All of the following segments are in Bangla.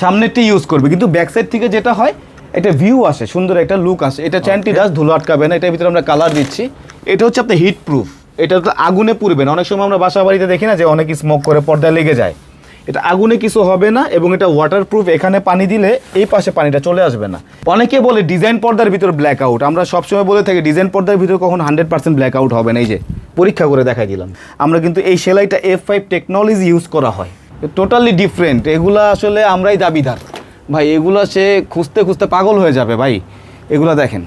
সামনেরটি ইউজ করবে। কিন্তু ব্যাক সাইড থেকে যেটা হয় এটা ভিউ আসে সুন্দর একটা লুক আসে। এটা চ্যান্টি ডাস ধুলো আটকাবে না এটার ভিতরে আমরা কালার দিচ্ছি। এটা হচ্ছে আপনার হিট প্রুফ এটা তো আগুনে পুড়বে না। অনেক সময় আমরা বাসা বাড়িতে দেখি না যে অনেক স্মোক করে পর্দায় লেগে যায়। এটা আগুনে কিছু হবে না এবং এটা ওয়াটার প্রুফ এখানে পানি দিলে এই পাশে পানিটা চলে আসবে না। অনেকে বলে ডিজাইন পর্দার ভিতর ব্ল্যাক আউট আমরা সবসময় বলে থাকি ডিজাইন পর্দার ভিতর কখন হান্ড্রেড পার্সেন্ট ব্ল্যাক আউট হবে না। এই যে পরীক্ষা করে দেখাই দিলাম। আমরা কিন্তু এই সেলাইটা এফ ফাইভ টেকনোলজি ইউজ করা হয়। টোটালি ডিফারেন্ট এগুলা আসলে আমরাই দাবিদার। ভাই, এগুলো সে খুঁজতে খুঁজতে পাগল হয়ে যাবে, ভাই। এগুলো দেখেন।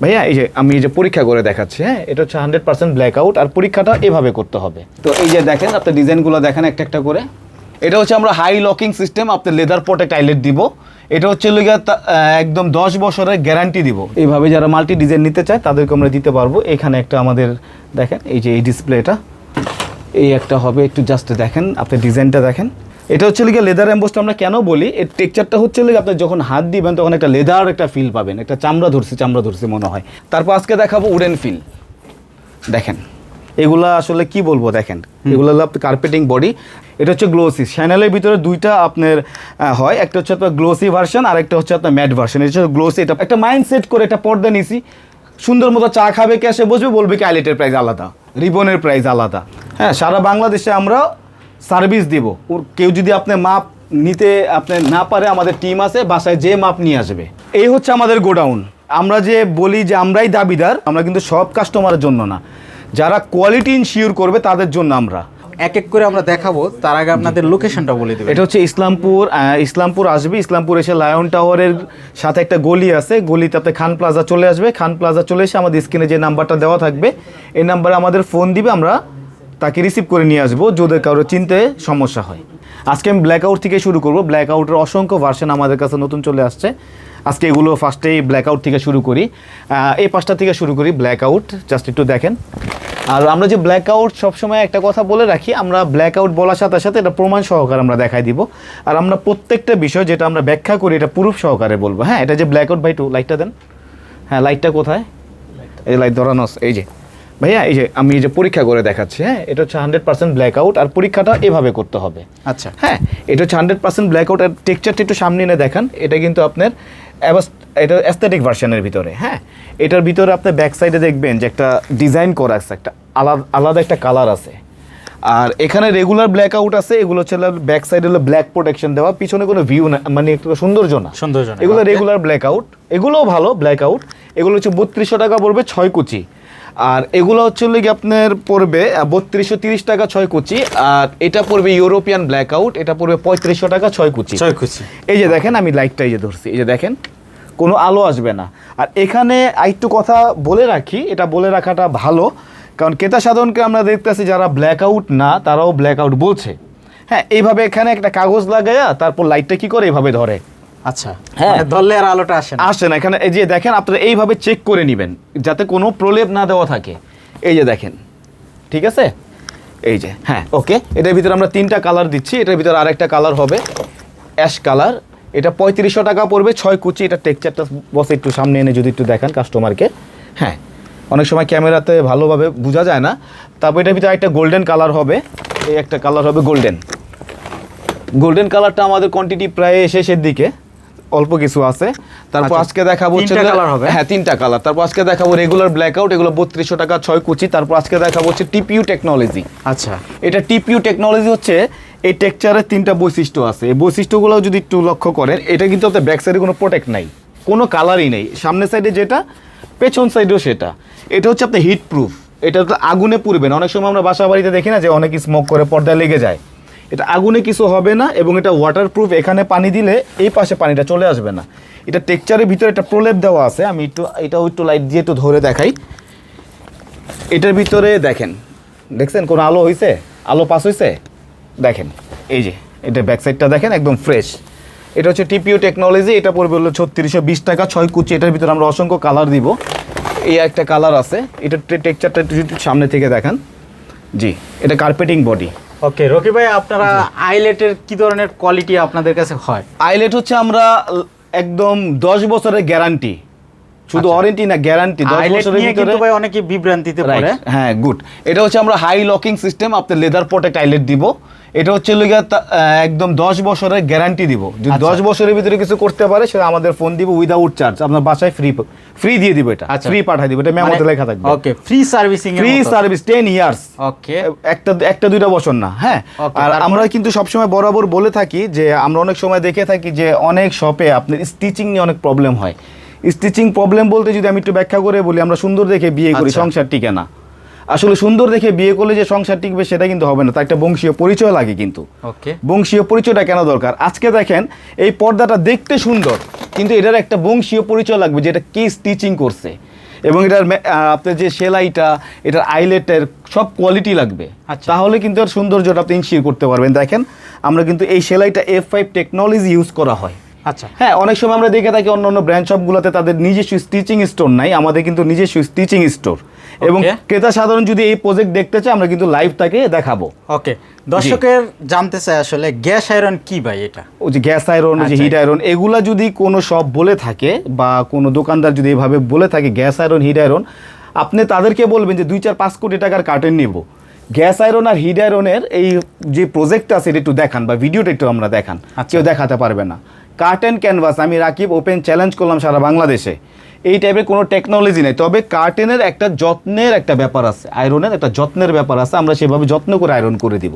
ভাইয়া, এই যে আমি এই যে পরীক্ষা করে দেখাচ্ছি হ্যাঁ এটা হচ্ছে হান্ড্রেড পার্সেন্ট ব্ল্যাক আউট আর পরীক্ষাটা এভাবে করতে হবে। তো এই যে দেখেন আপনার ডিজাইনগুলো দেখেন একটা একটা করে। এটা হচ্ছে আমরা হাই লকিং সিস্টেম আপনার লেদার পটে টাইলেট দিব। এটা হচ্ছে লইগা একদম দশ বছরের গ্যারান্টি দিব। এইভাবে যারা মাল্টি ডিজাইন নিতে চায়, তাদেরকে আমরা দিতে পারব। এখানে একটা আমাদের, দেখেন, এই যে এই ডিসপ্লেটা এই একটা হবে একটু জাস্ট দেখেন আপনি ডিজাইনটা দেখেন। এটা হচ্ছে লিগে লেদার এম্বোসটা আমরা কেন বলি? এর টেক্সচারটা হচ্ছে লিগে আপনি যখন হাত দিবেন তখন একটা লেদার একটা ফিল পাবেন একটা চামড়া ধরছে চামড়া ধরছে মনে হয়। তারপর আজকে দেখাবো উডেন ফিল দেখেন এগুলা আসলে কি বলব দেখেন এগুলো হলো কার্পেটিং বডি এটা হচ্ছে গ্লোসি চ্যানেলের ভিতরে দুইটা আপনার হয় একটা হচ্ছে আপনার গ্লোসি ভার্সন আর একটা হচ্ছে আপনার ম্যাট ভার্সন এটা হচ্ছে গ্লোসি এটা একটা মাইন্ড সেট করে একটা পর্দা নিছি। সুন্দর মতো চা খাবে ক্যাশে বসবে বলবে কি আইলেটের প্রাইস আলাদা রিবনের প্রাইস আলাদা। হ্যাঁ সারা বাংলাদেশে আমরা সার্ভিস দিব। ওর কেউ যদি আপনি মাপ নিতে আপনি না পারে আমাদের টিম আছে বাসায় যে মাপ নিয়ে আসবে। এই হচ্ছে আমাদের গোডাউন। আমরা যে বলি যে আমরাই দাবিদার আমরা কিন্তু সব কাস্টমারের জন্য না। যারা কোয়ালিটি ইনশিওর করবে তাদের জন্য আমরা। এক এক করে আমরা দেখাবো তার আগে আপনাদের লোকেশনটা বলে দেবেন। এটা হচ্ছে ইসলামপুর ইসলামপুর আসবে। ইসলামপুর এসে লায়ন টাওয়ারের সাথে একটা গলি আছে। গলিতে আপনি খান প্লাজা চলে আসবে। খান প্লাজা চলে এসে আমাদের স্ক্রিনে যে নাম্বারটা দেওয়া থাকবে এই নাম্বারে আমাদের ফোন দিবে আমরা তাকে রিসিভ করে নিয়ে আসব, যদি কারও চিনতে সমস্যা হয়। আজকে আমি ব্ল্যাক আউট থেকে শুরু করব। ব্ল্যাক আউটের অসংখ্য ভার্সন আমাদের কাছে নতুন চলে আসছে। আজকে এগুলো ফার্স্টেই ব্ল্যাক আউট থেকে শুরু করি। এই পাঁচটা থেকে শুরু করি ব্ল্যাক আউট জাস্ট একটু দেখেন। আর আমরা যে ব্ল্যাক আউট সবসময় একটা কথা বলে রাখি, আমরা ব্ল্যাক আউট বলার সাথে সাথে এটা প্রমাণ সহকারে আমরা দেখাই দিব। আর আমরা প্রত্যেকটা বিষয় যেটা আমরা ব্যাখ্যা করি, এটা প্রুফ সহকারে বলব। হ্যাঁ এটা যে ব্ল্যাক আউট ভাই টু লাইটটা দেন। হ্যাঁ লাইটটা কোথায়? এই লাইট ধরানো, এই যে। ভাইয়া এই যে আমি এই যে পরীক্ষা করে দেখাচ্ছি হ্যাঁ এটা হচ্ছে হান্ড্রেড পার্সেন্ট ব্ল্যাক আউট আর পরীক্ষাটা এভাবে করতে হবে। আচ্ছা। হ্যাঁ এটা হচ্ছে হান্ড্রেড পার্সেন্ট ব্ল্যাক আউট আর টেক্সচারটা একটু সামনে এনে দেখান এটা কিন্তু আপনার এটা অ্যাস্থেটিক ভার্সনের ভিতরে হ্যাঁ। এটার ভিতরে আপনি ব্যাক সাইডে দেখবেন যে একটা ডিজাইন করা আছে একটা আলাদা আলাদা একটা কালার আছে। আর এখানে রেগুলার ব্ল্যাক আউট আছে এগুলো হচ্ছে ব্যাক সাইডে হলো ব্ল্যাক প্রোটেকশন দেওয়া পিছনে কোনো ভিউ না মানে একটু সৌন্দর্য না। সৌন্দর্য। এগুলো রেগুলার ব্ল্যাক আউট এগুলোও ভালো ব্ল্যাক আউট এগুলো হচ্ছে বত্রিশশো টাকা পড়বে ছয় কুচি। আর এগুলো হচ্ছে কি আপনার পড়বে বত্রিশশো তিরিশ টাকা ছয় কুচি আর এটা পড়বে ইউরোপিয়ান ব্ল্যাক আউট এটা পড়বে পঁয়ত্রিশশো টাকা ছয় কুচি। ছয় কুচি। এই যে দেখেন আমি লাইটটা এই যে ধরছি এই যে দেখেন কোনো আলো আসবে না। আর এখানে আরেকটু কথা বলে রাখি এটা বলে রাখাটা ভালো কারণ ক্রেতা সাধারণকে আমরা দেখতেছি যারা ব্ল্যাক আউট না তারাও ব্ল্যাক আউট বলছে। হ্যাঁ এইভাবে এখানে একটা কাগজ লাগাইয়া তারপর লাইটটা কি করে এইভাবে ধরে? আচ্ছা। হ্যাঁ। মানে ধরলে আর আলোটা আসে না। আসে না। এখানে এই যে দেখেন আপনারা এইভাবে চেক করে নেবেন যাতে কোনো প্রলেপ না দেওয়া থাকে। এই যে দেখেন ঠিক আছে? এই যে হ্যাঁ ওকে? এটার ভিতরে আমরা তিনটা কালার দিচ্ছি। এটার ভিতরে আরেকটা কালার হবে অ্যাশ কালার এটা পঁয়ত্রিশশো টাকা পড়বে ছয় কুচি। এটা টেক্সচারটা বসে একটু সামনে এনে যদি একটু দেখান কাস্টমারকে হ্যাঁ অনেক সময় ক্যামেরাতে ভালোভাবে বোঝা যায় না। তারপর এটার ভিতরে একটা গোল্ডেন কালার হবে। এই একটা কালার হবে গোল্ডেন গোল্ডেন কালারটা আমাদের কোয়ান্টিটি প্রায় শেষের দিকে। অল্প কিছু আছে। তারপর আচ্ছা। আজকে দেখাবো হচ্ছে তিনটা যে- হবে? হ্যাঁ তিনটা কালার তারপর আজকে দেখাবো রেগুলার ব্ল্যাক আউট এগুলো বত্রিশশো টাকা ছয় কুচি। তারপর আজকে দেখাবো হচ্ছে টিপিউ টেকনোলজি আচ্ছা। এটা টিপিউ টেকনোলজি হচ্ছে এই টেক্সচারের তিনটা বৈশিষ্ট্য আছে। এই বৈশিষ্ট্যগুলো যদি একটু লক্ষ্য করেন এটা কিন্তু আপনার ব্যাক সাইডে কোনো প্রোটেক্ট নাই। কোনো কালারই নেই। সামনের সাইডে যেটা পেছন সাইডেও সেটা। এটা হচ্ছে আপনার হিট প্রুফ এটা তো আগুনে পুড়বে না। অনেক সময় আমরা বাসা বাড়িতে দেখি না যে অনেক স্মোক করে পর্দায় লেগে যায়। এটা আগুনে কিছু হবে না এবং এটা ওয়াটার প্রুফ এখানে পানি দিলে এই পাশে পানিটা চলে আসবে না। এটা টেক্সচারের ভিতরে একটা প্রলেপ দেওয়া আছে, আমি একটু, এটাও একটু লাইট দিয়ে একটু ধরে দেখাই। এটার ভিতরে দেখেন, দেখছেন কোনো আলো হয়েছে আলো পাস হয়েছে দেখেন, এই যে, এটা ব্যাক সাইডটা দেখেন, একদম ফ্রেশ এটা হচ্ছে টিপিও টেকনোলজি এটা পড়বে হলো ছত্রিশশো বিশ টাকা, ছয় কুচি। এটার ভিতরে আমরা অসংখ্য কালার দিব। এই একটা কালার আছে, এটা টেক্সচারটা একটু সামনে থেকে দেখান। জি, এটা কার্পেটিং বডি ওকে রকি ভাই আপনারা আইলেটের কি ধরনের কোয়ালিটি আপনাদের কাছে হয়? আইলেট হচ্ছে আমরা একদম দশ বছরের গ্যারান্টি শুধু আচ্ছা। ওয়ারেন্টি না গ্যারান্টি দশ আইলেট বছরের ভিতরে কিন্তু ভাই অনেকে বিভ্রান্তিতে পড়ে। হ্যাঁ গুড এটা হচ্ছে আমরা হাই লকিং সিস্টেম আপনার লেদার দিব। এটা হচ্ছে লিগা একদম দশ বছরের গ্যারান্টি দিব। যদি আচ্ছা। দশ বছরের ভিতরে কিছু করতে পারে সেটা আমাদের ফোন দিব উইদাউট চার্জ আপনার বাসায় ফ্রি ফ্রি দিয়ে দিব এটা। আচ্ছা। ফ্রি দিব এটা মেমোতে লেখা থাকবে। Okay free servicing free service ten years okay একটা একটা দুইটা বছর না হ্যাঁ। আর আমরা কিন্তু সবসময় বরাবর বলে থাকি যে আমরা অনেক সময় দেখে থাকি যে অনেক শপে আপনার স্টিচিং নিয়ে অনেক প্রবলেম হয়। স্টিচিং প্রবলেম বলতে যদি আমি একটু ব্যাখ্যা করে বলি আমরা সুন্দর দেখে বিয়ে করি আচ্ছা। সংসার টিকে না। আসলে সুন্দর দেখে বিয়ে করলে যে সংসার টিকবে সেটা কিন্তু হবে না। তার একটা বংশীয় পরিচয় লাগে কিন্তু। ওকে। বংশীয় পরিচয়টা কেন দরকার? আজকে দেখেন এই পর্দাটা দেখতে সুন্দর কিন্তু এটার একটা বংশীয় পরিচয় লাগবে যেটা কে স্টিচিং করছে। এবং এটার আপনার যে সেলাইটা এটার আইলেটের সব কোয়ালিটি লাগবে। আচ্ছা। তাহলে কিন্তু এর সৌন্দর্যটা আপনি ইনশিওর করতে পারবেন। দেখেন আমরা কিন্তু এই সেলাইটা এফ ফাইভ টেকনোলজি ইউজ করা হয়। আচ্ছা। হ্যাঁ অনেক সময় আমরা দেখে থাকি অন্য অন্য ব্র্যান্ড শপগুলোতে তাদের নিজস্ব স্টিচিং স্টোর নাই আমাদের কিন্তু নিজস্ব স্টিচিং স্টোর এবং ক্রেতা সাধারণ যদি এই প্রজেক্ট দেখতে চায় আমরা কিন্তু লাইভ তাকে দেখাবো। ওকে দর্শকের জানতে চাই আসলে গ্যাস আয়রন কি ভাই এটা? ওই যে গ্যাস আয়রন ওই যে আচ্ছা। হিট আয়রন এগুলা যদি কোনো শপ বলে থাকে বা কোনো দোকানদার যদি এভাবে বলে থাকে গ্যাস আয়রন হিট আয়রন আপনি তাদেরকে বলবেন যে দুই চার পাঁচ কোটি টাকার কার্টেন নিব। গ্যাস আয়রন আর হিট আয়রনের এই যে প্রজেক্টটা আছে এটা একটু দেখান বা ভিডিওটা একটু আমরা দেখান। আচ্ছা। কেউ দেখাতে পারবে না। কার্টেন ক্যানভাস আমি রাকিব ওপেন চ্যালেঞ্জ করলাম সারা বাংলাদেশে। এই টাইপের কোনো টেকনোলজি নেই। তবে কার্টেনের একটা যত্নের একটা ব্যাপার আছে আয়রনের একটা যত্নের ব্যাপার আছে আমরা সেভাবে যত্ন করে আয়রন করে দিব।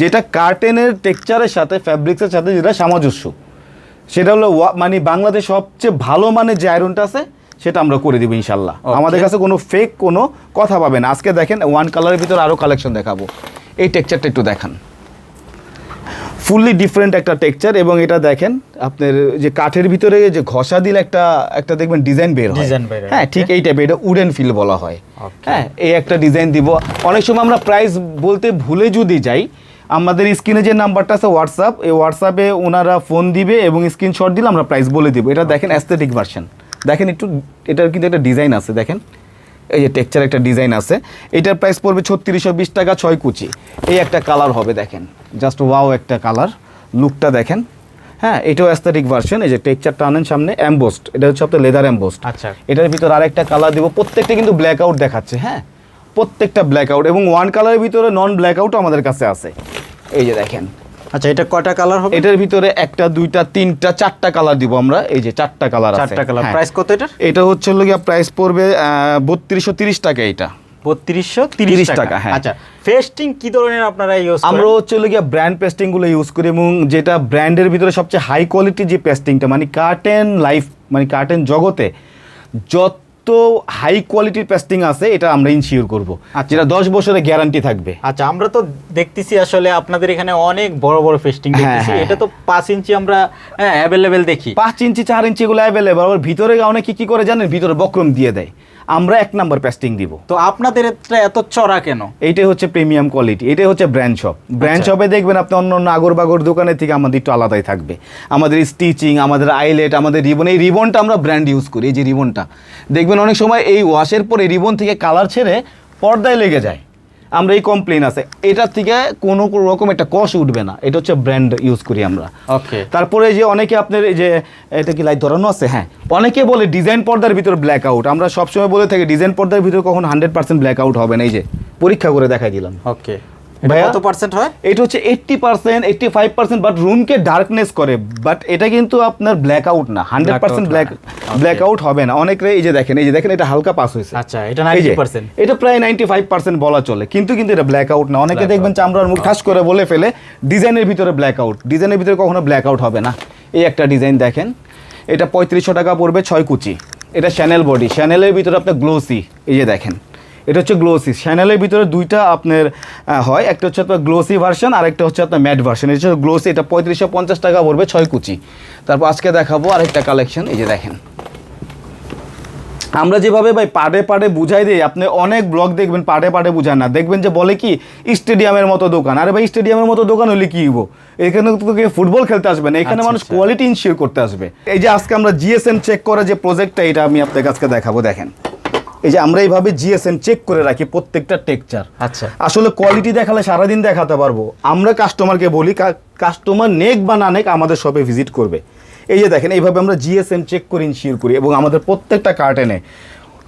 যেটা কার্টেনের টেক্সচারের সাথে ফ্যাব্রিক্সের সাথে যেটা সামঞ্জস্য। সেটা হলো মানে বাংলাদেশ সবচেয়ে ভালো মানের যে আয়রনটা আছে সেটা আমরা করে দিব ইনশাল্লাহ. আমাদের কাছে কোনো ফেক কোনো কথা পাবেন আজকে দেখেন ওয়ান কালারের ভিতরে আরও কালেকশন দেখাবো। এই টেক্সচারটা একটু দেখান। ফুললি ডিফারেন্ট একটা টেক্সচার এবং এটা দেখেন আপনার যে কাঠের ভিতরে যে ঘষা দিলে একটা একটা দেখবেন ডিজাইন বের হয়। হয়, হ্যাঁ ঠিক এই টাইপের এটা উডেন ফিল বলা হয়। হ্যাঁ এই একটা ডিজাইন দিব। অনেক সময় আমরা প্রাইস বলতে ভুলে যদি যাই আমাদের স্ক্রিনে যে নাম্বারটা আছে হোয়াটসঅ্যাপ এই হোয়াটসঅ্যাপে ওনারা ফোন দিবে এবং স্ক্রিনশট দিলে আমরা প্রাইস বলে দিব। এটা দেখেন অ্যাস্থেটিক ভার্সন দেখেন একটু এটার কিন্তু একটা ডিজাইন আছে দেখেন। এই যে টেক্সচার একটা ডিজাইন আছে এটার প্রাইস পড়বে ছত্রিশশো বিশ টাকা ছয় কুচি। এই একটা কালার হবে দেখেন জাস্ট ওয়াও একটা কালার লুকটা দেখেন হ্যাঁ এটাও অ্যাস্থেটিক ভার্সন এই যে টেক্সচারটা আনেন সামনে অ্যাম্বোস্ট এটা হচ্ছে আপনার লেদার অ্যাম্বোস্ট আচ্ছা। এটার ভিতর আরেকটা কালার দিব প্রত্যেকটা কিন্তু ব্ল্যাক আউট দেখাচ্ছে হ্যাঁ প্রত্যেকটা ব্ল্যাক আউট এবং ওয়ান কালারের ভিতরে নন ব্ল্যাক আউটও আমাদের কাছে আছে। এই যে দেখেন আচ্ছা এটা কয়টা কালার হবে? এটার ভিতরে একটা দুইটা তিনটা চারটা কালার দিব আমরা। এই যে চারটা কালার আছে। চারটা কালার হ্যাঁ। প্রাইস কত এটার? এটা হচ্ছে হলো গিয়া প্রাইস পড়বে বত্রিশশো তিরিশ টাকা এটা। বত্রিশশো তিরিশ টাকা, হ্যাঁ। আচ্ছা ফেস্টিং কি ধরনের আপনারা ইউজ আমরা হচ্ছে গিয়া ব্র্যান্ড পেস্টিংগুলো ইউজ করি এবং যেটা ব্র্যান্ডের ভিতরে সবচেয়ে হাই কোয়ালিটি যে পেস্টিংটা মানে কার্টেন লাইফ মানে কার্টেন জগতে যত হাই কোয়ালিটির পেস্টিং আছে এটা আমরা ইনশিওর করব। আচ্ছা। যেটা দশ বছরের গ্যারান্টি থাকবে। আচ্ছা আমরা তো দেখতেছি আসলে আপনাদের এখানে অনেক বড় বড় ফেস্টিং হ্যাঁ, দেখতেছি। হ্যাঁ। এটা তো পাঁচ ইঞ্চি আমরা অ্যাভেলেবেল দেখি। পাঁচ ইঞ্চি চার ইঞ্চি এগুলো অ্যাভেলেবেল ভিতরে অনেকে কি করে জানেন? ভিতরে বক্রম দিয়ে দেয়। আমরা এক নাম্বার প্যাস্টিং দিব। তো আপনাদের এত চড়া কেন? এইটাই হচ্ছে প্রিমিয়াম কোয়ালিটি এটাই হচ্ছে ব্র্যান্ড শপ ব্র্যান্ড। শপে দেখবেন আপনি অন্য অন্য আগর বাগর দোকানের থেকে আমাদের একটু আলাদাই থাকবে। আমাদের স্টিচিং আমাদের আইলেট আমাদের রিবন এই রিবনটা আমরা ব্র্যান্ড ইউজ করি এই যে রিবনটা দেখবেন অনেক সময় এই ওয়াশের পরে রিবন থেকে কালার ছেড়ে পর্দায় লেগে যায়। আমরা এই কমপ্লেন আছে। এটার থেকে কোনো রকম একটা কষ উঠবে না। এটা হচ্ছে ব্র্যান্ড ইউজ করি আমরা। ওকে তারপরে যে অনেকে আপনার এই যে এটা কি লাইট ধরানো আছে? হ্যাঁ। অনেকে বলে ডিজাইন পর্দার ভিতর ব্ল্যাক আউট আমরা সবসময় বলে থাকি ডিজাইন পর্দার ভিতর কখন হান্ড্রেড পার্সেন্ট ব্ল্যাক আউট হবে না। এই যে পরীক্ষা করে দেখাই দিলাম। ওকে? কত পার্সেন্ট হয়? এটা হচ্ছে eighty percent eighty five percent but রুমকে darkness করে। বাট এটা কিন্তু আপনার ব্ল্যাক আউট না hundred percent Blackout black blackout হবে না। অনেকে এই যে দেখেন এই যে দেখেন এটা হালকা পাস হয়েছে। আচ্ছা, এটা 90% এটা প্রায় নাইনটি ফাইভ পার্সেন্ট বলা চলে। কিন্তু কিন্তু এটা ব্ল্যাক আউট না। অনেকে দেখবেন চামড়ার মুখ ঠাস করে বলে ফেলে ডিজাইনের ভিতরে ব্ল্যাক আউট ডিজাইনের ভিতরে কখনো ব্ল্যাক আউট হবে না। এই একটা ডিজাইন দেখেন। এটা পঁয়ত্রিশশো টাকা পড়বে ছয় কুচি। এটা শ্যানেল বডি শ্যানেলের ভিতরে আপনার গ্লোসি এই যে দেখেন। এটা হচ্ছে গ্লোসি শ্যানেলের ভিতরে দুইটা আপনার হয়। একটা হচ্ছে আপনার গ্লোসি ভার্সন আর একটা হচ্ছে আপনার ম্যাট ভার্সন এটা হচ্ছে গ্লোসি এটা পঁয়ত্রিশশো পঞ্চাশ টাকা পড়বে ছয় কুচি। তারপর আজকে দেখাবো আরেকটা কালেকশন এই যে দেখেন। আমরা যেভাবে ভাই পাড়ে পাড়ে বুঝাই দিই আপনি অনেক ব্লগ দেখবেন পাড়ে পাড়ে বুঝান না। দেখবেন যে বলে কি স্টেডিয়ামের মতো দোকান। আরে ভাই স্টেডিয়ামের মতো দোকান হলে কি হব এখানে তো কেউ ফুটবল খেলতে আসবে না। এখানে আচ্ছা, মানুষ আচ্ছা। কোয়ালিটি ইনশিওর করতে আসবে। এই যে আজকে আমরা জিএসএম চেক করা যে প্রজেক্টটা এটা আমি আপনাকে আজকে দেখাবো দেখেন। এই যে আমরা এইভাবে জিএসএম চেক করে রাখি প্রত্যেকটা টেকচার আচ্ছা। আসলে কোয়ালিটি দেখালে সারাদিন দেখাতে পারব। আমরা কাস্টমারকে বলি কাস্টমার নেক বা না নেক আমাদের শপে ভিজিট করবে। এই যে দেখেন এইভাবে আমরা জিএসএম চেক করে ইনশিওর করি এবং আমাদের প্রত্যেকটা কার্টেনে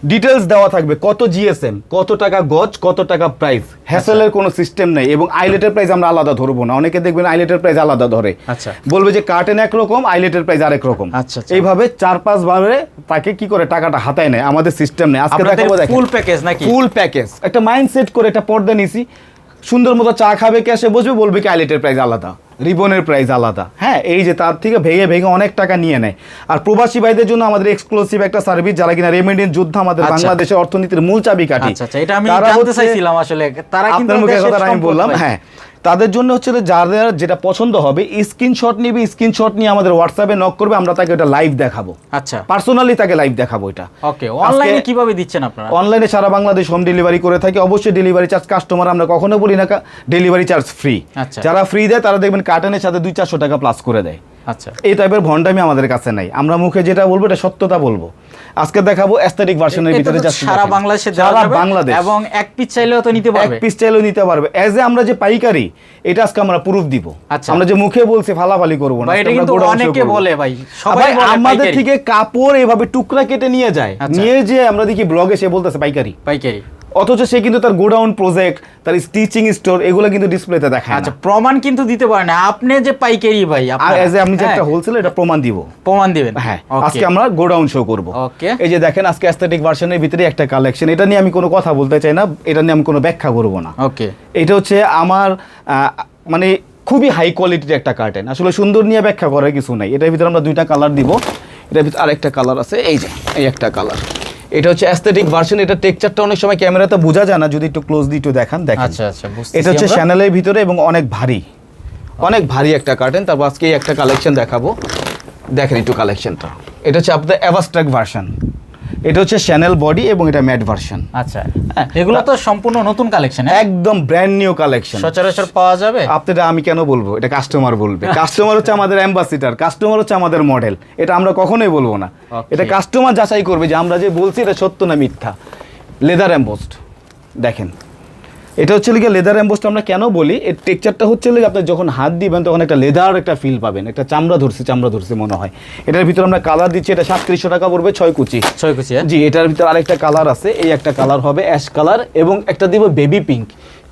ডিটেলস দেওয়া থাকবে কত জিএসএম কত টাকা গজ কত টাকা প্রাইস হ্যাসেলের কোনো সিস্টেম নেই এবং আইলেটের প্রাইস আমরা আলাদা ধরবো না। অনেকে দেখবেন আইলেটের প্রাইস আলাদা ধরে। আচ্ছা। বলবে যে কার্টেন একরকম আইলেটের প্রাইস আরেক রকম। আচ্ছা, আচ্ছা। এইভাবে চার পাঁচ বারে তাকে কি করে টাকাটা হাতায় নেয়? আমাদের সিস্টেম নেই। আজকে দেখাবো দেখেন। ফুল প্যাকেজ নাকি? ফুল প্যাকেজ একটা মাইন্ড সেট করে একটা পর্দা নিছি। সুন্দর মতো চা খাবে ক্যাশে বসবে বলবে কি আইলেটের প্রাইস আলাদা। রিবনের প্রাইস আলাদা। হ্যাঁ এই যে তার থেকে ভেঙে ভেঙে অনেক টাকা নিয়ে নেয়। আর প্রবাসী ভাইদের জন্য আমাদের এক্সক্লুসিভ একটা সার্ভিস যারা কিনা রেমিডেন্স যুদ্ধ আমাদের আচ্ছা। বাংলাদেশের অর্থনীতির মূল চাবি কাঠি আচ্ছা এটা আমি জানতে চাইছিলাম আসলে। তারা কিন্তু আপনার মুখে কথা আমি বললাম হ্যাঁ। তাদের জন্য হচ্ছে যে যাদের যেটা পছন্দ হবে স্ক্রিনশট নিবে স্ক্রিনশট নিয়ে আমাদের হোয়াটসঅ্যাপে নক করবে আমরা তাকে ওটা লাইভ দেখাবো। আচ্ছা। পার্সোনালি তাকে লাইভ দেখাবো এটা। ওকে অনলাইনে কীভাবে দিচ্ছেন আপনারা? অনলাইনে সারা বাংলাদেশ হোম ডেলিভারি করে থাকি অবশ্যই ডেলিভারি চার্জ কাস্টমার আমরা কখনো বলি না ডেলিভারি চার্জ ফ্রি আচ্ছা। যারা ফ্রি দেয় তারা দেখবেন কার্টনের সাথে দুই চারশো টাকা প্লাস করে দেয়। আচ্ছা। এই টাইপের ভন্ডামি আমাদের কাছে নাই। আমরা মুখে যেটা বলব এটা সত্যতা বলব। আজকে দেখাবো অ্যাস্থেটিক ভার্সনের ভিতরে সারা বাংলাদেশে সারা বাংলাদেশ। এবং এক পিস চাইলেও তো নিতে পারবে। এক পিস চাইলেও নিতে পারবে। এজ এ আমরা যে পাইকারি এটা আজকে আমরা প্রুফ দিব। আচ্ছা। আমরা যে মুখে বলছি ফালাফালি করব না এটা কিন্তু অনেকে বলে ভাই, সবাই আমাদের থেকে কাপড় এভাবে টুকরা কেটে নিয়ে যায়। আচ্ছা। নিয়ে যে আমরা দেখি ব্লগে সে বলতেছে পাইকারি। পাইকারি। অথচ সে কিন্তু তার গোডাউন প্রজেক্ট তার স্টিচিং স্টোর এগুলো কিন্তু ডিসপ্লেতে দেখায় আচ্ছা প্রমাণ কিন্তু দিতে পারে না। আপনি যে পাইকারি ভাই আর এজ এ আপনি যে হ্যাঁ, একটা হোলসেল এটা প্রমাণ দিব। প্রমাণ দিবেন। হ্যাঁ আজকে আমরা গোডাউন শো করব। Okay. এই যে দেখেন আজকে অ্যাস্থেটিক ভার্সনের ভিতরে একটা কালেকশন এটা নিয়ে আমি কোনো কথা বলতে চাই না এটা নিয়ে আমি কোনো ব্যাখ্যা করব না। ওকে এটা হচ্ছে আমার মানে খুবই হাই কোয়ালিটির একটা কার্টেন আসলে সুন্দর নিয়ে ব্যাখ্যা করার কিছু নাই। এটার ভিতরে আমরা দুইটা কালার দিব। এটার ভিতরে আরেকটা কালার আছে। এই যে এই একটা কালার এটা হচ্ছে অ্যাস্থেটিক ভার্সন এটা টেক্সচারটা অনেক সময় ক্যামেরাতে বোঝা যায় না যদি একটু ক্লোজলি একটু দেখান দেখেন। আচ্ছা আচ্ছা এটা হচ্ছে চ্যানেলের শ্যানেলের ভিতরে এবং অনেক ভারী। অনেক ভারী একটা কার্টেন তারপর আজকে একটা কালেকশন দেখাবো। দেখেন একটু কালেকশনটা এটা হচ্ছে আপনাদের অ্যাভাস্ট্রাক ভার্সন এটা হচ্ছে শ্যানেল বডি এবং এটা ম্যাট ভার্সন আচ্ছা। হ্যাঁ, এগুলো তো সম্পূর্ণ নতুন কালেকশন একদম ব্র্যান্ড নিউ কালেকশন সচরাচর পাওয়া যাবে? আপনারা আমি কেন বলব? এটা কাস্টমার বলবে। কাস্টমার হচ্ছে আমাদের অ্যাম্বাসিডার কাস্টমার হচ্ছে আমাদের মডেল এটা আমরা কখনোই বলব না। এটা কাস্টমার যাচাই করবে যে আমরা যে বলছি এটা সত্য না মিথ্যা। লেদার অ্যাম্বোস্ট দেখেন। এটা হচ্ছে লিগে লেদার এম্বোস্ট আমরা কেন বলি? এর টেক্সচারটা হচ্ছে লিগে আপনি যখন হাত দিবেন তখন একটা লেদার একটা ফিল পাবেন। একটা চামড়া ধরছে চামড়া ধরছে মনে হয়। এটার ভিতরে আমরা কালার দিচ্ছি এটা সাতত্রিশশো টাকা পড়বে ছয় কুচি। ছয় কুচি হ্যাঁ? জি এটার ভিতরে আরেকটা কালার আছে এই একটা কালার হবে অ্যাশ কালার এবং একটা দিব বেবি পিঙ্ক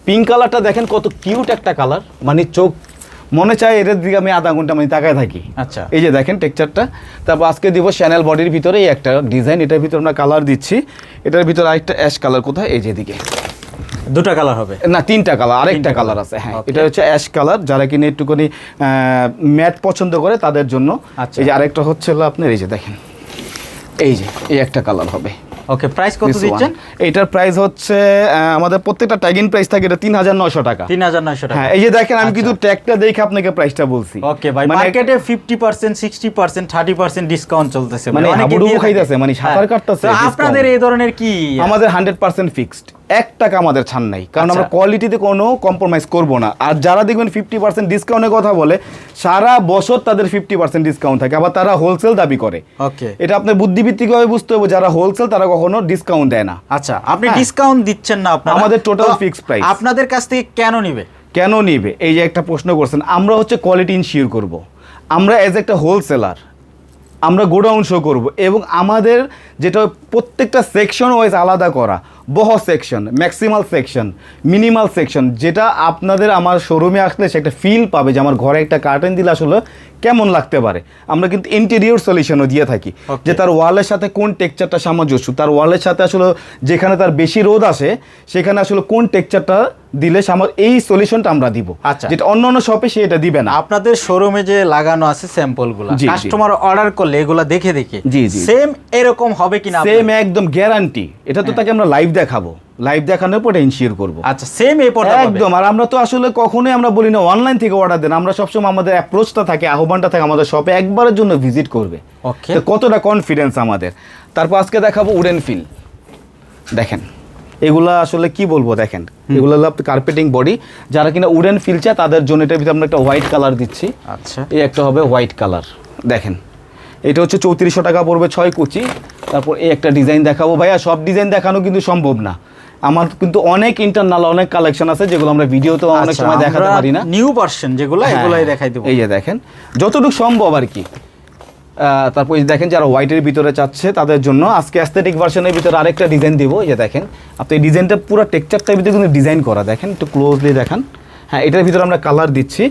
পিঙ্ক কালারটা দেখেন কত কিউট একটা কালার মানে চোখ মনে চায় এটার দিকে আমি আধা ঘণ্টা মানে তাকায় থাকি। আচ্ছা। এই যে দেখেন টেক্সচারটা তারপর আজকে দিব শ্যানেল বডির ভিতরে এই একটা ডিজাইন এটার ভিতরে আমরা কালার দিচ্ছি। এটার ভিতরে আরেকটা অ্যাশ কালার কোথায়? এই যে দিকে দুটো কালার হবে। না তিনটা কালার আরেকটা কালার আছে হ্যাঁ। এটা হচ্ছে অ্যাশ কালার যারা কিনে একটুখানি ম্যাট পছন্দ করে তাদের জন্য। আচ্ছা। এই যে আরেকটা হচ্ছে হলো আপনার এই যে দেখেন এই যে এই একটা কালার হবে। ওকে প্রাইস কত দিচ্ছেন? এইটার প্রাইস হচ্ছে আমাদের প্রত্যেকটা ট্যাগিং প্রাইস থাকে এটা তিন হাজার নশো টাকা। তিন হাজার নয়শো টাকা। হ্যাঁ এই যে দেখেন আমি আচ্ছা। কিন্তু ট্যাগটা দেখে আপনাকে প্রাইসটা বলছি। ওকে ভাই মার্কেটে fifty percent sixty percent thirty percent discount চলতেছে মানে অনেকে হাবুডুবু। খাইতেছে, মানে সাঁতার হ্যাঁ। কাটতেছে, আপনাদের এই ধরনের কি? আমাদের হান্ড্রেড পার্সেন্ট ফিক্সড এক টাকা আমাদের ছাড় নাই কারণ আমরা আচ্ছা। কোয়ালিটিতে কোনো কম্প্রোমাইজ করব না। আর যারা দেখবেন ফিফটি পার্সেন্ট ডিসকাউন্টের কথা বলে সারা বছর তাদের ফিফটি পার্সেন্ট ডিসকাউন্ট থাকে আবার তারা হোলসেল দাবি করে। ওকে এটা আপনার বুদ্ধিভিত্তিকভাবে বুঝতে হবে যারা হোলসেল তারা কখনো ডিসকাউন্ট দেয় না আচ্ছা আপনি হ্যাঁ। ডিসকাউন্ট দিচ্ছেন না আপনারা আমাদের তো fixed price। আপনাদের কাছ থেকে কেন নিবে কেন নিবে এই যে একটা প্রশ্ন করছেন আমরা হচ্ছে কোয়ালিটি ইনশিওর করব। আমরা অ্যাজ একটা হোলসেলার আমরা গোডাউন শো করব এবং আমাদের যেটা প্রত্যেকটা সেকশন ওয়াইজ আলাদা করা বহ section maximal section minimal section যেটা আপনাদের আমার শোরুমে আসলে সে একটা ফিল পাবে যে আমার ঘরে একটা কার্টেন দিলে আসলে কেমন লাগতে পারে? আমরা কিন্তু ইন্টেরিয়র সলিউশনও দিয়ে থাকি। যে তার ওয়ালের সাথে কোন টেক্সচারটা সামঞ্জস্য? তার ওয়ালের সাথে আসলে যেখানে তার বেশি রোদ আসে সেখানে আসলে কোন টেক্সচারটা দিলে সামা এই সলিউশনটা আমরা দিব। আচ্ছা। যেটা অন্য অন্য শপে সে এটা দিবে না। আপনাদের শোরুমে যে লাগানো আছে স্যাম্পলগুলো জি, জি। কাস্টমার অর্ডার করলে এগুলা দেখে দেখে জি, জি। সেম এরকম হবে কিনা সেম একদম গ্যারান্টি এটা তো তাকে আমরা লাইভ দেখাবো। লাইভ দেখানোর পরে ইনশিওর করব। আচ্ছা সেম এই পড়া একদম আর আমরা তো আসলে কখনোই আমরা বলি না অনলাইন থেকে অর্ডার দেন। আমরা সবসময় আমাদের অ্যাপ্রোচটা থাকে আহ্বানটা থাকে আমাদের শপে একবারের জন্য ভিজিট করবে। ওকে কতটা কনফিডেন্স আমাদের? তারপর আজকে দেখাবো উডেন ফিল দেখেন এগুলা আসলে কি বলব দেখেন এগুলো হলো কার্পেটিং বডি যারা কিনা উডেন ফিল চায় তাদের জন্য এটার ভিতরে আমরা একটা হোয়াইট কালার দিচ্ছি। আচ্ছা। এই একটা হবে হোয়াইট কালার দেখেন এটা হচ্ছে চৌত্রিশশো টাকা পড়বে ছয় কুচি। তারপর এই একটা ডিজাইন দেখাবো। ভাইয়া সব ডিজাইন দেখানো কিন্তু সম্ভব না। আমার কিন্তু অনেক ইন্টারনাল অনেক কালেকশন আছে যেগুলো আমরা ভিডিওতেও অনেক সময় দেখাতে পারি না। নিউ ভার্সন যেগুলো হ্যাঁ, এগুলাই দেখাই দেবো। এই যে দেখেন যতটুকু সম্ভব আর কি। তারপর দেখেন যারা হোয়াইটের ভিতরে চাচ্ছে তাদের জন্য আজকে অ্যাস্থেটিক ভার্সনের ভিতরে আরেকটা ডিজাইন দিব। এই যে দেখেন আপনি এই ডিজাইনটা পুরো টেক্সচারটার ভিতরে কিন্তু ডিজাইন করা। দেখেন একটু ক্লোজলি দেখান। হ্যাঁ এটার ভিতরে আমরা কালার দিচ্ছি।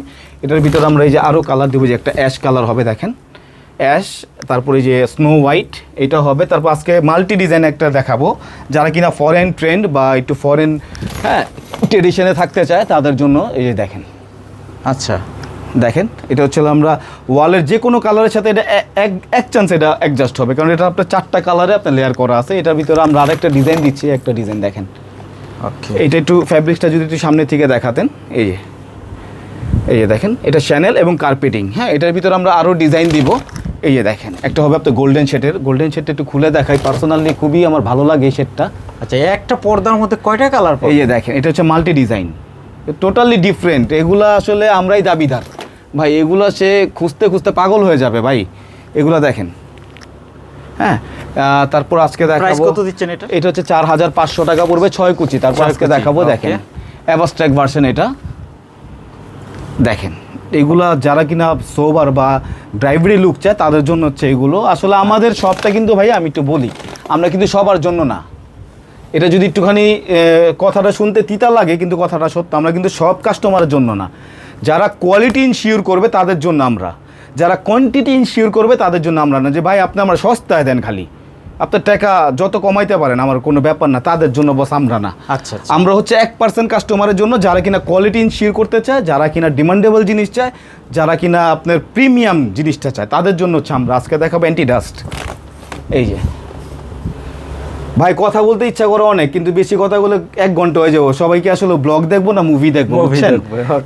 এটার ভিতরে আমরা এই যে আরও কালার দিব যে একটা অ্যাশ কালার হবে দেখেন। অ্যাশ তারপরে যে স্নো হোয়াইট এটা হবে। তারপর আজকে মাল্টি ডিজাইন একটা দেখাবো। যারা কিনা ফরেন ট্রেন্ড বা একটু ফরেন হ্যাঁ ট্রেডিশনে থাকতে চায় তাদের জন্য এই যে দেখেন। আচ্ছা দেখেন এটা হচ্ছে আমরা ওয়ালের যে কোনো কালারের সাথে এটা এক এক চান্স এটা অ্যাডজাস্ট হবে। কারণ এটা আপনার চারটা কালারে আপনার লেয়ার করা আছে। এটার ভিতরে আমরা আরেকটা ডিজাইন দিচ্ছি একটা ডিজাইন দেখেন। ওকে এটা একটু ফ্যাব্রিক্সটা যদি একটু সামনে থেকে দেখাতেন এই যে। এই যে দেখেন এটা চ্যানেল এবং কার্পেটিং হ্যাঁ এটার ভিতরে আমরা আরও ডিজাইন দিব। এই যে দেখেন একটা হবে আপনার গোল্ডেন শেডের গোল্ডেন শেডটা একটু খুলে দেখাই পার্সোনালি খুবই আমার ভালো লাগে এই শেডটা আচ্ছা একটা পর্দার মধ্যে কয়টা কালার এই যে দেখেন এটা হচ্ছে মাল্টি ডিজাইন টোটালি ডিফারেন্ট এগুলা আসলে আমরাই দাবিদার। ভাই এগুলো সে খুঁজতে খুঁজতে পাগল হয়ে যাবে ভাই। এগুলা দেখেন। হ্যাঁ তারপর আজকে দেখাবো। কত দিচ্ছেন এটা? এটা হচ্ছে চার হাজার পাঁচশো টাকা পড়বে ছয় কুচি। তারপর আজকে দেখাবো. দেখেন। অ্যাভাস্ট্রাক ভার্সন এটা। দেখেন। এগুলা যারা কিনা সোবার বা ড্রাইভারি লুক চায়, তাদের জন্য হচ্ছে এগুলো। আসলে আমাদের সবটা কিন্তু ভাই আমি একটু বলি, আমরা কিন্তু সবার জন্য না। এটা যদি একটুখানি কথাটা শুনতে তিতা লাগে, কিন্তু কথাটা সত্য, আমরা কিন্তু সব কাস্টমারের জন্য না। যারা কোয়ালিটি ইনশিওর করবে, তাদের জন্য আমরা। যারা কোয়ান্টিটি ইনশিওর করবে, তাদের জন্য আমরা না। যে ভাই, আপনি আমরা সস্তায় দেন খালি। আপনার টাকা যত কমাইতে পারেন আমার কোনো ব্যাপার না তাদের জন্য বস আমরা না। আচ্ছা আচ্ছা। আমরা হচ্ছে এক পার্সেন্ট কাস্টমারের জন্য যারা কিনা কোয়ালিটি ইনশিওর করতে চায় যারা কিনা ডিমান্ডেবল জিনিস চায় যারা কিনা আপনার প্রিমিয়াম জিনিসটা চায় তাদের জন্য হচ্ছে আমরা আজকে দেখাবো অ্যান্টি ডাস্ট এই যে। ভাই কথা বলতে ইচ্ছা করে অনেক কিন্তু বেশি কথা বলে এক ঘণ্টা হয়ে যাব। সবাইকে আসলে ব্লগ দেখব না মুভি দেখব বুঝছেন?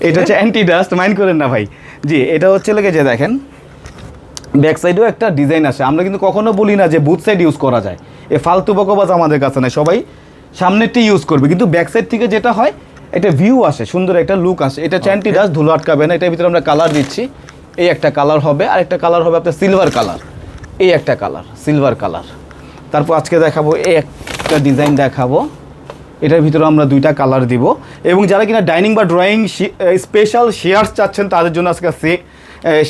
এটা হচ্ছে অ্যান্টি ডাস্ট মাইন্ড করেন না ভাই। জি এটা হচ্ছে লেগে যে দেখেন ব্যাক সাইডেও একটা ডিজাইন আসে। আমরা কিন্তু কখনো বলি না যে বুথ সাইড ইউজ করা যায়। এ ফালতু বকবাজ আমাদের কাছে নাই। সবাই সামনেরটি ইউজ করবে। কিন্তু ব্যাক সাইড থেকে যেটা হয় একটা ভিউ আসে সুন্দর একটা লুক আসে। এটা চ্যান্টি ডাস্ট ধুলো আটকাবে না। এটার ভিতরে আমরা কালার দিচ্ছি। এই একটা কালার হবে। আর একটা কালার হবে আপনার সিলভার কালার এই একটা কালার সিলভার কালার তারপর আজকে দেখাবো এই একটা ডিজাইন দেখাবো। এটার ভিতরে আমরা দুইটা কালার দিব। এবং যারা কিনা ডাইনিং বা ড্রয়িং স্পেশাল শেয়ার্স চাচ্ছেন তাদের জন্য আজকে সে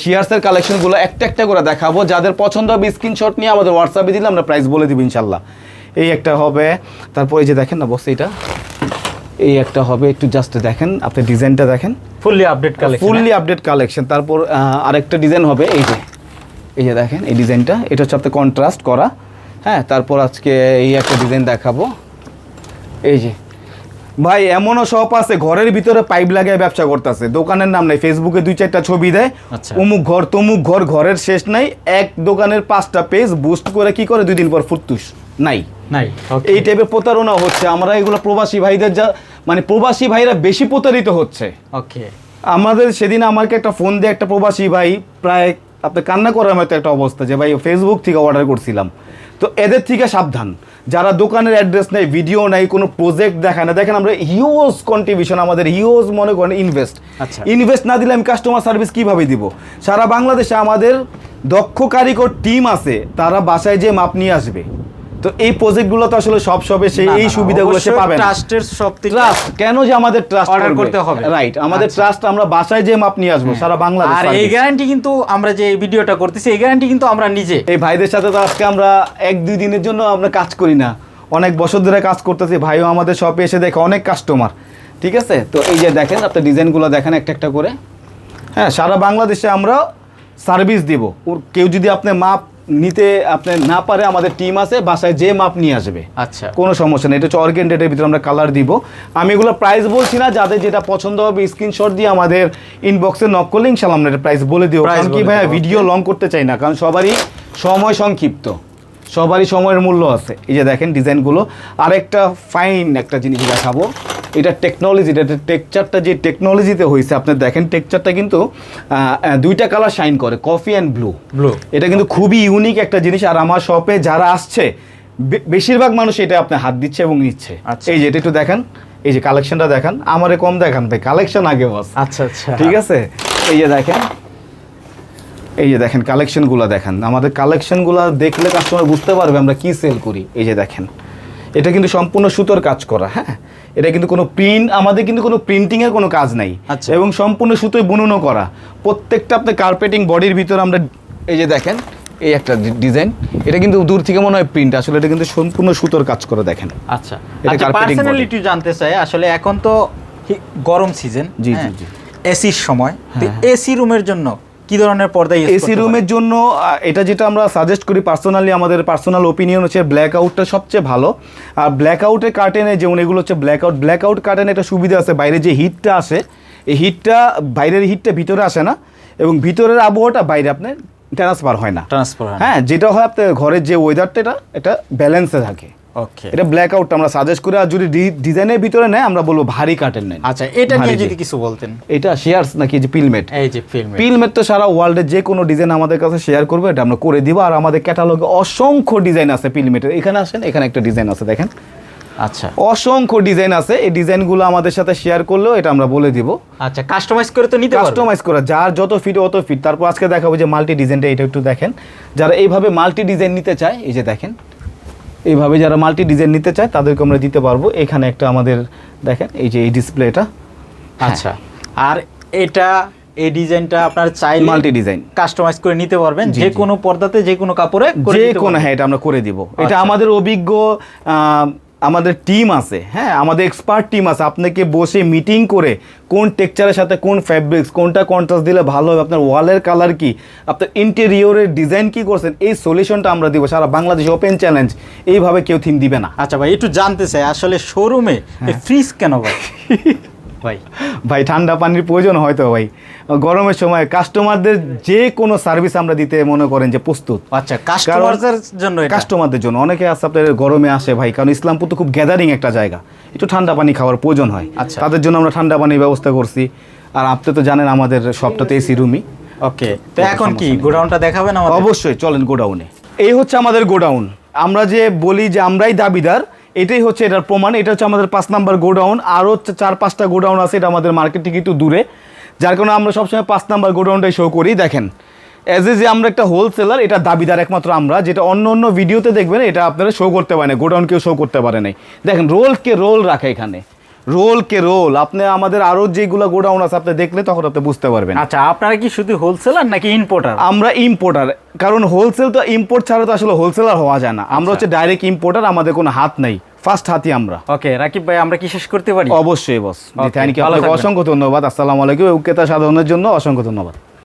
শেয়ার্সের কালেকশনগুলো একটা একটা করে দেখাবো। যাদের পছন্দ হবে স্ক্রিনশট নিয়ে আমাদের হোয়াটসঅ্যাপে দিলে আমরা প্রাইস বলে দিব ইনশাল্লাহ। এই একটা হবে তারপর এই যে দেখেন না বস এটা এই একটা হবে একটু জাস্ট দেখেন আপনি ডিজাইনটা দেখেন। Fully update collection fully update collection তারপর আরেকটা ডিজাইন হবে এই যে। এই যে দেখেন এই ডিজাইনটা এটা হচ্ছে আপনার কন্ট্রাস্ট করা। হ্যাঁ তারপর আজকে এই একটা ডিজাইন দেখাবো। এই যে ভাই এমনও শপ আছে ঘরের ভিতরে পাইপ লাগিয়ে ব্যবসা করতেছে। দোকানের নাম নাই ফেসবুকে দুই চারটা ছবি দেয়। আচ্ছা। অমুক ঘর তমুক ঘর ঘরের শেষ নাই। এক দোকানের পাঁচটা পেজ বুস্ট করে কি করে? দুই দিন পর ফুটতুস। নাই। নাই এই টাইপের প্রতারণা হচ্ছে। আমরা এগুলো প্রবাসী ভাইদের যা মানে প্রবাসী ভাইরা বেশি প্রতারিত হচ্ছে। ওকে আমাদের সেদিন আমাকে একটা ফোন দিয়ে একটা প্রবাসী ভাই প্রায় আপনি কান্না করার মতো একটা অবস্থা যে ভাই ফেসবুক থেকে অর্ডার করছিলাম। তো এদের থেকে সাবধান। যারা দোকানের অ্যাড্রেস নেই ভিডিও নেই কোনো প্রজেক্ট দেখায় না দেখেন আমরা হিউজ কন্ট্রিবিউশন আমাদের হিউজ মনে করেন ইনভেস্ট আচ্ছা। ইনভেস্ট না দিলে আমি কাস্টমার সার্ভিস কীভাবে দিব? সারা বাংলাদেশে আমাদের দক্ষ কারিগর টিম আছে তারা বাসায় যে মাপ নিয়ে আসবে। তো এই প্রজেক্টগুলো তো আসলে সব সবে সেই এই সুবিধাগুলো সে পাবে ট্রাস্টের সব ট্রাস্ট কেন যে আমাদের ট্রাস্ট Order করতে হবে। রাইট আমাদের আচ্ছা। ট্রাস্ট আমরা বাসায় যে মাপ নিয়ে আসব সারা বাংলাদেশ আর এই গ্যারান্টি কিন্তু আমরা যে এই ভিডিওটা করতেছি এই গ্যারান্টি কিন্তু আমরা নিজে। এই ভাইদের সাথে তো আজকে আমরা এক দুই দিনের জন্য আমরা কাজ করি না। অনেক বছর ধরে কাজ করতেছি ভাইও আমাদের শপে এসে দেখে অনেক কাস্টমার ঠিক আছে? তো এই যে দেখেন আপনার ডিজাইনগুলো দেখেন একটা একটা করে। হ্যাঁ সারা বাংলাদেশে আমরা সার্ভিস দিব। ওর কেউ যদি আপনি মাপ নিতে আপনি না পারে আমাদের টিম আছে বাসায় যে মাপ নিয়ে আসবে। আচ্ছা। কোনো সমস্যা নেই এটা হচ্ছে অর্গেন ডেটের ভিতরে আমরা কালার দিব। আমি এগুলো প্রাইস বলছি না যাদের যেটা পছন্দ হবে স্ক্রিনশট দিয়ে আমাদের ইনবক্সে নক করলে ইনশাল্লাহ আমরা এটা প্রাইস বলে দিও কারণ কি ভাইয়া ভিডিও লং করতে চাই না কারণ সবারই সময় সংক্ষিপ্ত। সবারই সময়ের মূল্য আছে। এই যে দেখেন ডিজাইনগুলো আরেকটা ফাইন একটা জিনিস দেখাবো। এটা টেকনোলজি এটা টেকচারটা যে টেকনোলজিতে হয়েছে আপনি দেখেন টেকচারটা কিন্তু দুইটা কালার শাইন করে কফি অ্যান্ড ব্লু ব্লু এটা কিন্তু খুবই ইউনিক একটা জিনিস আর আমার শপে যারা আসছে বেশিরভাগ মানুষ এটা আপনি হাত দিচ্ছে এবং নিচ্ছে। আচ্ছা। এই যে এটা একটু দেখান এই যে কালেকশনটা দেখান আমারে কম দেখান ভাই কালেকশন আগে বস। আচ্ছা আচ্ছা। ঠিক আছে? এই যে দেখেন এই যে দেখেন কালেকশনগুলো দেখেন। আমাদের কালেকশনগুলো দেখলে কাস্টমার বুঝতে পারবে আমরা কি সেল করি। এই যে দেখেন এটা কিন্তু সম্পূর্ণ সুতোর কাজ করা হ্যাঁ? এটা কিন্তু কোনো প্রিন্ট আমাদের কিন্তু কোনো প্রিন্টিংয়ের কোনো কাজ নাই। আচ্ছা। এবং সম্পূর্ণ সুতোয় বুননও করা। প্রত্যেকটা আপনার কার্পেটিং বডির ভিতর আমরা এই যে দেখেন এই একটা ডিজাইন এটা কিন্তু দূর থেকে মনে হয় প্রিন্ট আসলে এটা কিন্তু সম্পূর্ণ সুতোর কাজ করে দেখেন। আচ্ছা। এটা আচ্ছা পার্সোনালিটি জানতে চাই আসলে এখন তো গরম সিজন জি, জি, জি। এসির সময়। হ্যাঁ, এসি রুমের জন্য কি ধরনের পর্দা এসি রুমের জন্য এটা যেটা আমরা সাজেস্ট করি পার্সোনালি আমাদের পার্সোনাল ওপিনিয়ন হচ্ছে ব্ল্যাক আউটটা সবচেয়ে ভালো। আর ব্ল্যাক আউটের কার্টেনে যেমন এগুলো হচ্ছে ব্ল্যাক আউট ব্ল্যাক আউট কার্টেনে একটা সুবিধা আছে বাইরে যে হিটটা আসে এই হিটটা বাইরের হিটটা ভিতরে আসে না এবং ভিতরের আবহাওয়াটা বাইরে আপনার ট্রান্সফার হয় না। ট্রান্সফার হ্যাঁ যেটা হয় আপনার ঘরের যে ওয়েদারটা এটা এটা ব্যালেন্সে থাকে। ওকে এটা ব্ল্যাক আউটটা আমরা সাজেস্ট করি আর যদি ডিজাইনের ভিতরে নেয় আমরা বলব ভারী কাটের নেন আচ্ছা এটা নিয়ে যদি কিছু বলতেন। এটা শেয়ার্স নাকি যে পিলমেট এই যে ফিল্ম পিলমেট তো সারা ওয়ার্ল্ডে যে কোনো ডিজাইন আমাদের কাছে শেয়ার করবে এটা আমরা করে দিব। আর আমাদের ক্যাটালগে অসংখ্য ডিজাইন আছে পিলমেটের এখানে আসেন এখানে একটা ডিজাইন আছে দেখেন। আচ্ছা। অসংখ্য ডিজাইন আছে। এই ডিজাইনগুলো আমাদের সাথে শেয়ার করলেও এটা আমরা বলে দিব। আচ্ছা কাস্টমাইজ করে তো নিতে কাস্টমাইজ করা যার যত ফিট অত ফিট তারপর আজকে দেখাবো যে মাল্টি ডিজাইনটা এটা একটু দেখেন। যারা এইভাবে মাল্টি ডিজাইন নিতে চায় এই যে দেখেন। এইভাবে যারা মাল্টি ডিজাইন নিতে চায় তাদেরকে আমরা দিতে পারব। এখানে একটা আমাদের দেখেন এই যে এই ডিসপ্লেটা আচ্ছা। আর এটা এই ডিজাইনটা আপনার চাই মাল্টি ডিজাইন কাস্টমাইজ করে নিতে পারবেন। যে কোনো পর্দাতে যে কোনো কাপড়ে যে কোনো হ্যাঁ এটা আমরা করে দিব। এটা আচ্ছা। আমাদের অভিজ্ঞ আমাদের টিম আছে হ্যাঁ? আমাদের এক্সপার্ট টিম আছে। আপনাকে বসে মিটিং করে কোন টেক্সচারের সাথে কোন ফ্যাব্রিক্স কোনটা কন্ট্রাস্ট দিলে ভালো হবে আপনার ওয়ালের কালার কি আপনার ইন্টেরিয়রের ডিজাইন কি করছেন এই সলিউশনটা আমরা দিব। সারা বাংলাদেশ ওপেন চ্যালেঞ্জ এইভাবে কেউ থিম দিবে না। আচ্ছা ভাই একটু জানতে চাই আসলে শোরুমে হ্যাঁ। ফ্রিজ কেন ভাই? ভাই। ভাই ঠান্ডা পানির প্রয়োজন হয়তো ভাই। গরমের সময় কাস্টমারদের যে কোনো সার্ভিস আমরা দিতে মনে করেন যে প্রস্তুত। আচ্ছা কাস্টমারদের জন্য কাস্টমারদের জন্য। অনেকে আছে আপনার গরমে আসে ভাই কারণ ইসলামপুর তো খুব গ্যাদারিং একটা জায়গা। একটু ঠান্ডা পানি খাওয়ার প্রয়োজন হয়। আচ্ছা। তাদের জন্য আমরা ঠান্ডা পানির ব্যবস্থা করছি। আর আপনি তো জানেন আমাদের সবটাতে এসি রুমই ওকে তো এখন কি গোডাউনটা দেখাবেন আমাদের? অবশ্যই চলেন গোডাউনে। এই হচ্ছে আমাদের গোডাউন। আমরা যে বলি যে আমরাই দাবিদার এটাই হচ্ছে এটার প্রমাণ। এটা হচ্ছে আমাদের পাঁচ নাম্বার গোডাউন। আরও হচ্ছে চার পাঁচটা গোডাউন আছে এটা আমাদের মার্কেট থেকে একটু দূরে। যার কারণে আমরা সবসময় পাঁচ নাম্বার গোডাউনটাই শো করি। দেখেন অ্যাজ এ যে আমরা একটা হোলসেলার এটা দাবিদার একমাত্র আমরা যেটা অন্য অন্য ভিডিওতে দেখবেন এটা আপনারা শো করতে পারে না গোডাউন কেউ শো করতে পারে নাই। দেখেন রোলকে রোল রাখে এখানে। রোলকে রোল আপনি আমাদের আরও যেগুলো গোডাউন আছে আপনি দেখলে তখন আপনি বুঝতে পারবেন। আচ্ছা আপনারা কি শুধু হোলসেলার নাকি ইম্পোর্টার আমরা ইম্পোর্টার কারণ হোলসেল তো ইম্পোর্ট ছাড়া তো আসলে হোলসেলার হওয়া যায় না। আমরা হচ্ছে ডাইরেক্ট ইম্পোর্টার আমাদের কোনো হাত নেই। ফার্স্ট হাতি আমরা। ওকে রাকিব ভাই আমরা কি শেষ করতে পারি? অবশ্যই বস থ্যাংক ইউ অসংখ্য ধন্যবাদ। আসসালামু আলাইকুম। ক্রেতা সাধনের জন্য অসংখ্য ধন্যবাদ।